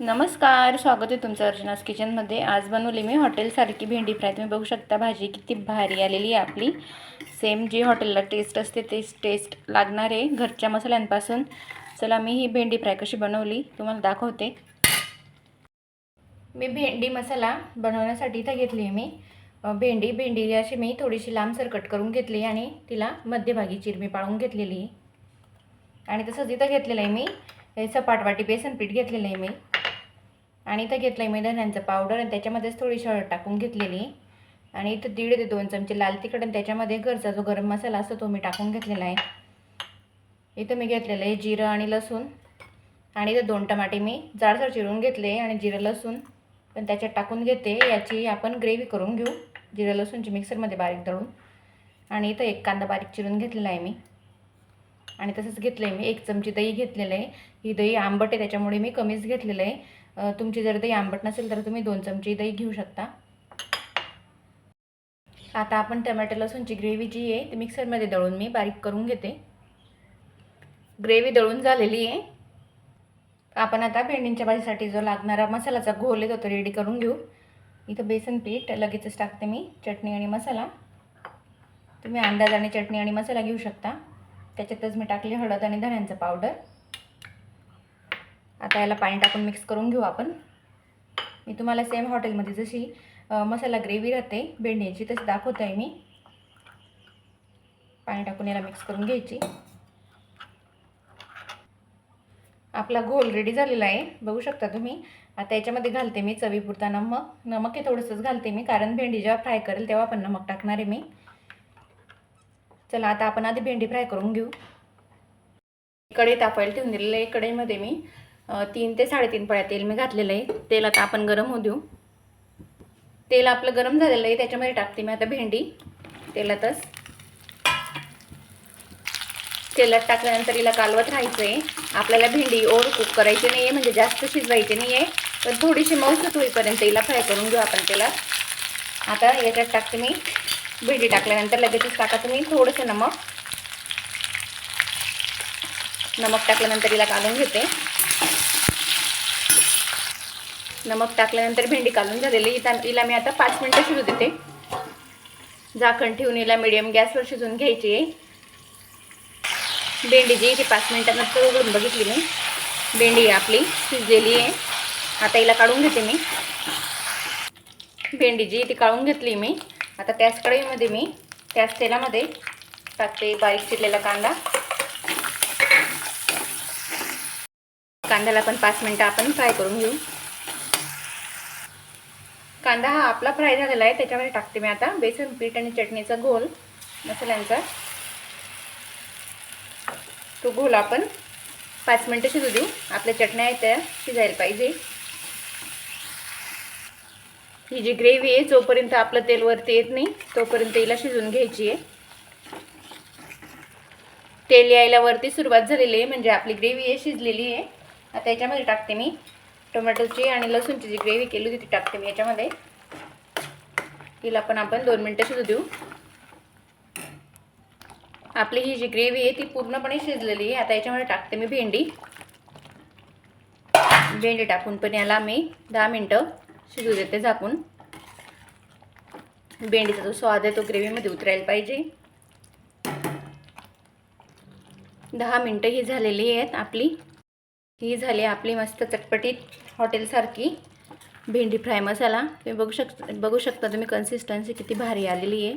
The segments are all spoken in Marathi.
नमस्कार स्वागत आहे तुमचं अर्चनास किचनमध्ये. आज बनवली मी हॉटेलसारखी भेंडी फ्राय. तुम्ही बघू शकता भाजी किती भारी आलेली आहे आपली. सेम जी हॉटेलला टेस्ट असते तेच टेस्ट लागणार आहे घरच्या मसाल्यांपासून. चला मी ही भेंडी फ्राय कशी बनवली तुम्हाला दाखवते. मी भेंडी मसाला बनवण्यासाठी इथं घेतली आहे मी. भेंडी भेंडी अशी मी थोडीशी लांबसर कट करून घेतली आणि तिला मध्यभागी चिरमी पाळून घेतलेली आहे. आणि तसंच इथं घेतलेलं आहे मी. सपाटवाटी सपाट वाटी बेसन पीठ घेतलेलं आहे मी. आणि इथं घेतलं आहे मी धन्यांचं पावडर आणि त्याच्यामध्येच थोडीशी हळद टाकून घेतलेली. आणि इथं दीड ते दोन चमचे लाल तिखट आणि त्याच्यामध्ये घरचा जो गरम मसाला असतो तो मी टाकून घेतलेला आहे. इथं मी घेतलेलं आहे जिरं आणि लसूण. आणि इथं दोन टमाटे मी जाडसर चिरून घेतले आणि जिरं लसूण पण त्याच्यात टाकून घेते. याची आपण ग्रेव्ही करून घेऊ. जिरं लसूणची मिक्सरमध्ये बारीक दळून आणि इथं एक कांदा बारीक चिरून घेतलेला आहे मी. आणि तसंच घेतलं आहे मी. एक चमची दही घेतलेलं आहे. ही दही आंबट आहे त्याच्यामुळे मी कमीच घेतलेलं आहे. तुमची जर दही आंबट नसेल तर तुम्ही दोन चमची दही घेऊ शकता. आता आपण टमॅटो लसूणची ग्रेव्ही जी आहे ती मिक्सरमध्ये दळून मी बारीक करून घेते. ग्रेव्ही दळून झालेली आहे. आपण आता भेंडींच्या भाजीसाठी जो लागणारा मसाल्याचा घोल आहे तो तो रेडी करून घेऊ. इथं बेसन पीठ लगेचच टाकते मी चटणी आणि मसाला. तुम्ही अंदाजाने चटणी आणि मसाला घेऊ शकता. त्याच्यातच मी टाकली हळद आणि धण्यांचं पावडर. आता याला पाणी टाकून मिक्स करून घेऊ आपण. मी तुम्हाला सेम हॉटेलमध्ये जशी मसाला ग्रेव्ही राहते भेंडीची तशी दाखवत आहे मी. पाणी टाकून याला मिक्स करून घ्यायची. आपला घोल रेडी झालेला आहे बघू शकता तुम्ही. आता याच्यामध्ये घालते मी चवीपुरता नमक. नमक हे थोडंसंच घालते मी कारण भेंडी जेव्हा फ्राय करेल तेव्हा पण नमक टाकणार आहे मी. चला आता आपण आधी भेंडी फ्राय करून घेऊ. कढई तापायला ठेवून दिलेलं आहे कढईमध्ये मी. तीन ते साडेतीन पळ्या तेल मी घातलेलं आहे. तेल आता आपण गरम होऊ देऊ. तेल आपलं गरम झालेलं आहे त्याच्यामध्ये टाकते मी आता भेंडी. तेलातच. तेलात टाकल्यानंतर हिला कालवत राहायचं आहे आपल्याला भेंडी ओव्हर कुक करायची नाही आहे म्हणजे जास्त शिजवायची नाही आहे तर थोडीशी मऊसूत होईपर्यंत हिला फ्राय करून घेऊ आपण तेलात. आता याच्यात टाकते मी भेंडी टाकल्यानंतर लगेचच टाका तुम्ही थोडंसं नमक. नमक टाकल्यानंतर हिला काढून घेते. नमक टाकल्यानंतर भेंडी काढून झालेली. इथं हिला मी आता पाच मिनटं शिजू देते. झाकण ठेवून हिला मिडियम गॅसवर शिजून घ्यायची. आहे भेंडी जी ती पाच मिनटानंतर उघडून बघितली मी. भेंडी आपली शिजलेली आहे. आता हिला काढून घेते मी. भेंडी जी ती काढून घेतली मी. आता त्याच कढईमध्ये मी त्याच तेलामध्ये टाकते बारीक चिरलेला कांदा. कांद्याला पण पाच मिनटं आपण फ्राय करून घेऊ. कांदा हा आपला फ्राय झालेला आहे त्याच्यामध्ये टाकते मी आता. बेसन पीठ आणि चटणीचा घोल मसाल्यांचा. तो घोल आपण पाच मिनटं शिजू देऊ. आपल्या चटण्या आहेत त्या शिजायला पाहिजे. ही जी ग्रेव्ही आहे जोपर्यंत आपलं तेल वरती येत नाही तोपर्यंत हिला शिजून घ्यायची आहे. तेल यायला वरती सुरुवात झालेली आहे म्हणजे आपली ग्रेव्ही आहे शिजलेली आहे. आता याच्यामध्ये टाकते मी. टोमॅटोची आणि लसूणची जी ग्रेव्ही केली होती ती टाकते मी याच्यामध्ये. तिला पण आपण दोन मिनटं शिजू देऊ. आपली ही जी ग्रेव्ही आहे ती पूर्णपणे शिजलेली आहे. आता याच्यामध्ये टाकते मी भेंडी. भेंडी टाकून पण याला मी दहा मिनटं शिजू देते झाकून. भेंडीचा जो स्वाद आहे तो ग्रेव्हीमध्ये उतरायला पाहिजे. दहा मिनटं ही झालेली आहेत आपली. ही झाली आपली मस्त चटपटीत हॉटेलसारखी भेंडी फ्राय मसाला. तुम्ही बघू शक बघू शकता तुम्ही कन्सिस्टन्सी किती भारी आलेली आहे.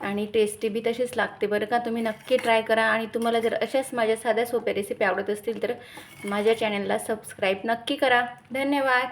आणि टेस्टी बी तशीच लागते बरं का. तुम्ही नक्की ट्राय करा. आणि तुम्हाला जर अशाच माझ्या साध्या सोप्या रेसिपी आवडत असतील तर माझ्या चॅनलला सबस्क्राईब नक्की करा. धन्यवाद.